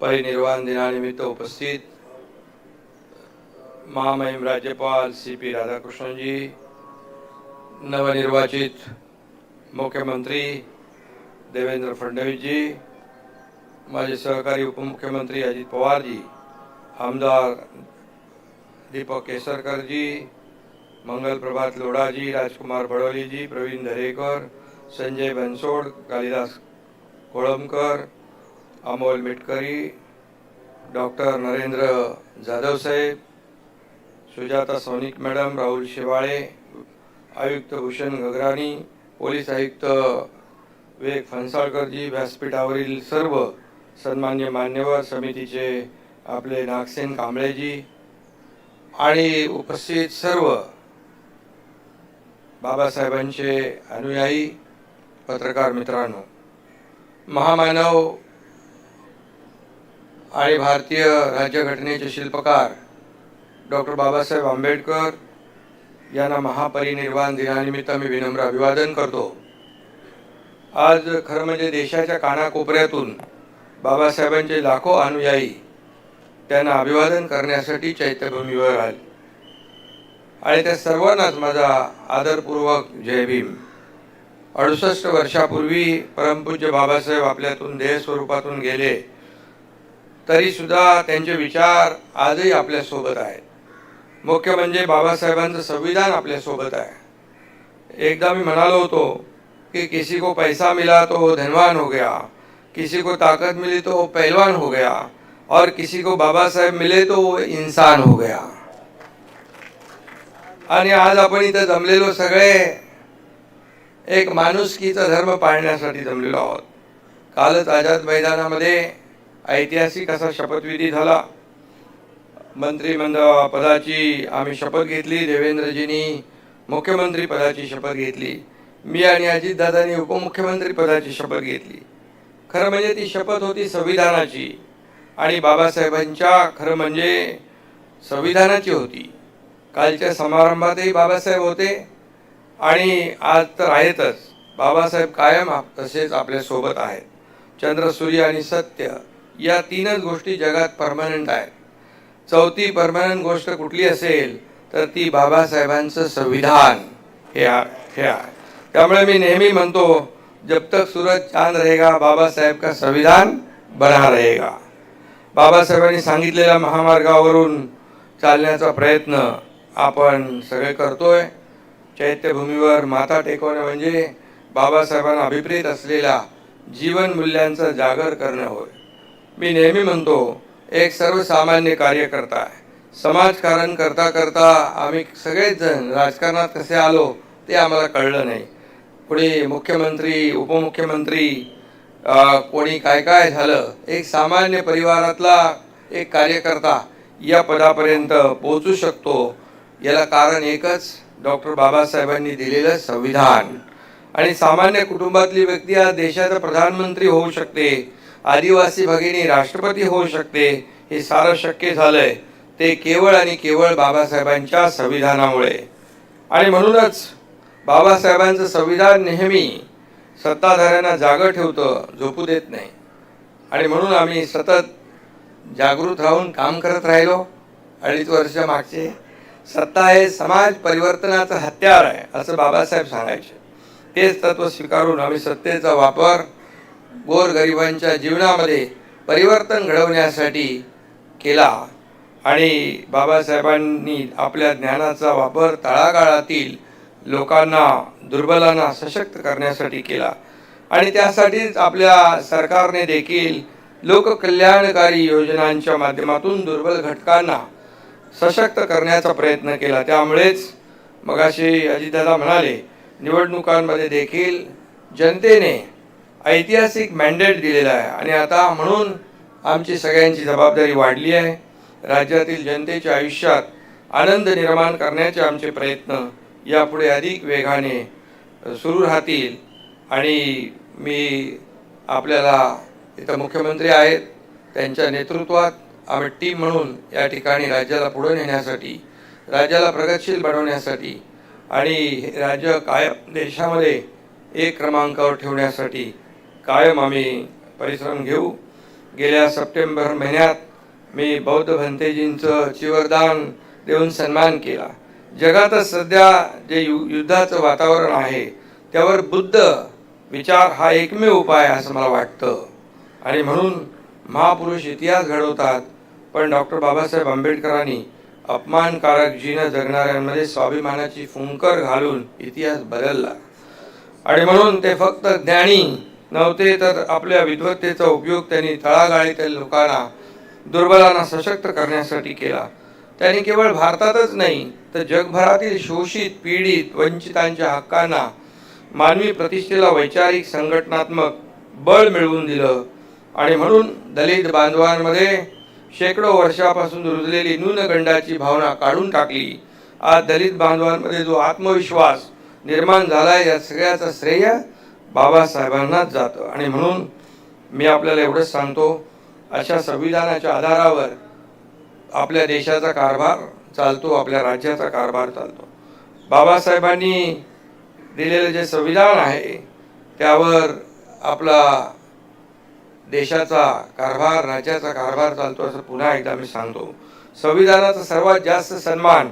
परिनिर्वाण दिनानिमित्त उपस्थित महामहिम राज्यपाल सी पी राधाकृष्णनजी नवनिर्वाचित मुख्यमंत्री देवेंद्र फडणवीसजी माझे सहकारी उपमुख्यमंत्री अजित पवारजी आमदार दीपक केसरकरजी मंगल प्रभात लोढाजी राजकुमार बडोलीजी प्रवीण दरेकर संजय बनसोड कालिदास कोळंबकर अमोल मिटकरी डॉक्टर नरेंद्र जाधव साहेब सुजाता सोनिक मॅडम राहुल शेवाळे आयुक्त भूषण गगराणी पोलीस आयुक्त विवेक फणसाळकरजी व्यासपीठावरील सर्व सन्मान्य मान्यवर समितीचे आपले नागसेन कांबळेजी आणि उपस्थित सर्व बाबासाहेबांचे अनुयायी पत्रकार मित्रांनो महामानव आणि भारतीय राज्यघटनेचे शिल्पकार डॉक्टर बाबासाहेब आंबेडकर यांना महापरिनिर्वाण दिनानिमित्त मी विनम्र अभिवादन करतो. आज खरं म्हणजे देशाच्या कानाकोपऱ्यातून बाबासाहेबांचे लाखो अनुयायी त्यांना अभिवादन करण्यासाठी चैत्यभूमीवर आले. आणि त्या सर्वांनाच माझा आदरपूर्वक जय भीम. अडुसष्ट वर्षापूर्वी परमपूज्य बाबासाहेब आपल्यातून देह स्वरूपातून गेले. तरीसुद्धा त्यांचे विचार आजही आपल्यासोबत आहेत. मुख्य म्हणजे बाबासाहेबांचं संविधान आपल्यासोबत आहे. एकदा मी म्हणालो होतो कि किसी को पैसा मिला तो वो धनवान हो गया किसी को ताकत मिली तो वो पहलवान हो गया और किसी को बाबा साहेब मिले तो वो इंसान हो गया। आणि आज आपण इथं जमलेलो सगळे एक माणुसकीचा धर्म पाळण्यासाठी जमलेलो आहोत. कालच आझाद मैदानामध्ये ऐतिहासिक असा शपथविधी झाला. मंत्रिमंडळ पदाची आम्ही शपथ घेतली देवेंद्रजींनी मुख्यमंत्री पदाची शपथ घेतली. मी आणि अजितदादांनी उपमुख्यमंत्री पदाची शपथ घेतली. खरं म्हणजे ती शपथ होती संविधानाची आणि बाबासाहेबांच्या खरं म्हणजे संविधानाची होती. कालच्या समारंभातही बाबासाहेब होते आणि आज तर आहेतच. बाबासाहेब कायम तसेच आपल्यासोबत आहेत. चंद्र सूर्य आणि सत्य या तीनच गोष्टी जगात परमनंट आहेत. चौथी परमनंट गोष्ट कुठली असेल तर ती बाबासाहेबांचं संविधान. हे हे आहे त्यामुळे मी नेहमी म्हणतो जब तक सूरज चांद रहेगा बाबासाहेब का संविधान बना रहेगा. बाबासाहेबांनी सांगितलेल्या महामार्गावरून चालण्याचा प्रयत्न आपण सगळे करतोय. चैत्यभूमीवर माथा टेकवणं म्हणजे बाबासाहेबांना अभिप्रेत असलेल्या जीवन मूल्यांचा जागर करणं होय. मी नेहमी म्हणतो एक सर्वसामान्य कार्यकर्ता आहे. समाजकारण करता करता आम्ही सगळेच जण राजकारणात कसे आलो ते आम्हाला कळलं नाही. कुणी मुख्यमंत्री उपमुख्यमंत्री कोणी काय काय झालं एक सामान्य परिवारातला एक कार्यकर्ता या पदापर्यंत पोहोचू शकतो. याला कारण एकच डॉक्टर बाबासाहेबांनी दिलेलं संविधान. आणि सामान्य कुटुंबातली व्यक्ती आज देशाचा प्रधानमंत्री होऊ शकते. आदिवासी भगिनी राष्ट्रपती होऊ शकते हे सारं शक्य झालंय. ते केवळ आणि केवळ बाबासाहेबांच्या संविधानामुळे. आणि म्हणूनच बाबासाहेबांचं संविधान नेहमी सत्ताधाऱ्यांना जागं ठेवतं झोपू देत नाही. आणि म्हणून आम्ही सतत जागृत राहून काम करत राहिलो. अडीच वर्ष मागचे. सत्ता हे समाज परिवर्तनाचं हत्यार आहे असं बाबासाहेब सांगायचे. तेच तत्व स्वीकारून आम्ही सत्तेचा वापर गोरगरिबांच्या जीवनामध्ये परिवर्तन घडवण्यासाठी केला. आणि बाबासाहेबांनी आपल्या ज्ञानाचा वापर तळागाळातील लोकांना दुर्बलांना सशक्त करण्यासाठी केला. आणि त्यासाठीच आपल्या सरकारने देखील लोककल्याणकारी योजनांच्या माध्यमातून दुर्बल घटकांना सशक्त करण्याचा प्रयत्न केला. त्यामुळेच मगाशी अजितदादा म्हणाले निवडणुकांमध्ये देखील जनतेने ऐतिहासिक मॅन्डेट दिलेला आहे. आणि आता म्हणून आमची सगळ्यांची जबाबदारी वाढली आहे. राज्यातील जनतेच्या आयुष्यात आनंद निर्माण करण्याचे आमचे प्रयत्न यापुढे अधिक वेगाने सुरू राहतील. आणि मी आपल्याला इथं मुख्यमंत्री आहेत त्यांच्या नेतृत्वात आम्ही टीम म्हणून या ठिकाणी राज्याला पुढे नेण्यासाठी राज्याला प्रगतशील बनवण्यासाठी आणि हे राज्य कायम देशामध्ये एक क्रमांकावर ठेवण्यासाठी कायम आम्ही परिश्रम घेऊ. गेल्या सप्टेंबर महिन्यात मी बौद्ध भंतेजींचं चिवरदान देऊन सन्मान केला. जगातच सध्या जे यु युद्धाचं वातावरण आहे त्यावर बुद्ध विचार हा एकमेव उपाय असं मला वाटतं. आणि म्हणून महापुरुष इतिहास घडवतात पण डॉक्टर बाबासाहेब आंबेडकरांनी अपमानकारक जीनं जगणाऱ्यांमध्ये स्वाभिमानाची फुंकर घालून इतिहास बदलला. आणि म्हणून ते फक्त ज्ञानी नव्हते तर आपल्या विद्वत्तेचा उपयोग त्यांनी तळागाळीतील लोकांना दुर्बलांना सशक्त करण्यासाठी केला. त्यांनी केवळ भारतातच नाही तर जगभरातील शोषित पीडित वंचितांच्या हक्कांना मानवी प्रतिष्ठेला वैचारिक संघटनात्मक बळ मिळवून दिलं. आणि म्हणून दलित बांधवांमध्ये शेकडो वर्षापासून रुजलेली न्यूनगंडाची भावना काढून टाकली. आज दलित बांधवांमध्ये जो आत्मविश्वास निर्माण झाला या सगळ्याचं श्रेय बाबासाहेबांनाच जातं. आणि म्हणून मी आपल्याला एवढंच सांगतो अशा संविधानाच्या आधारावर आपल्या देशाचा कारभार चालतो आपल्या राज्याचा कारभार चालतो. बाबासाहेबांनी दिलेलं जे संविधान आहे त्यावर आपला देशाचा कारभार राज्याचा कारभार चालतो असं पुन्हा एकदा मी सांगतो. संविधानाचा सर्वात जास्त सन्मान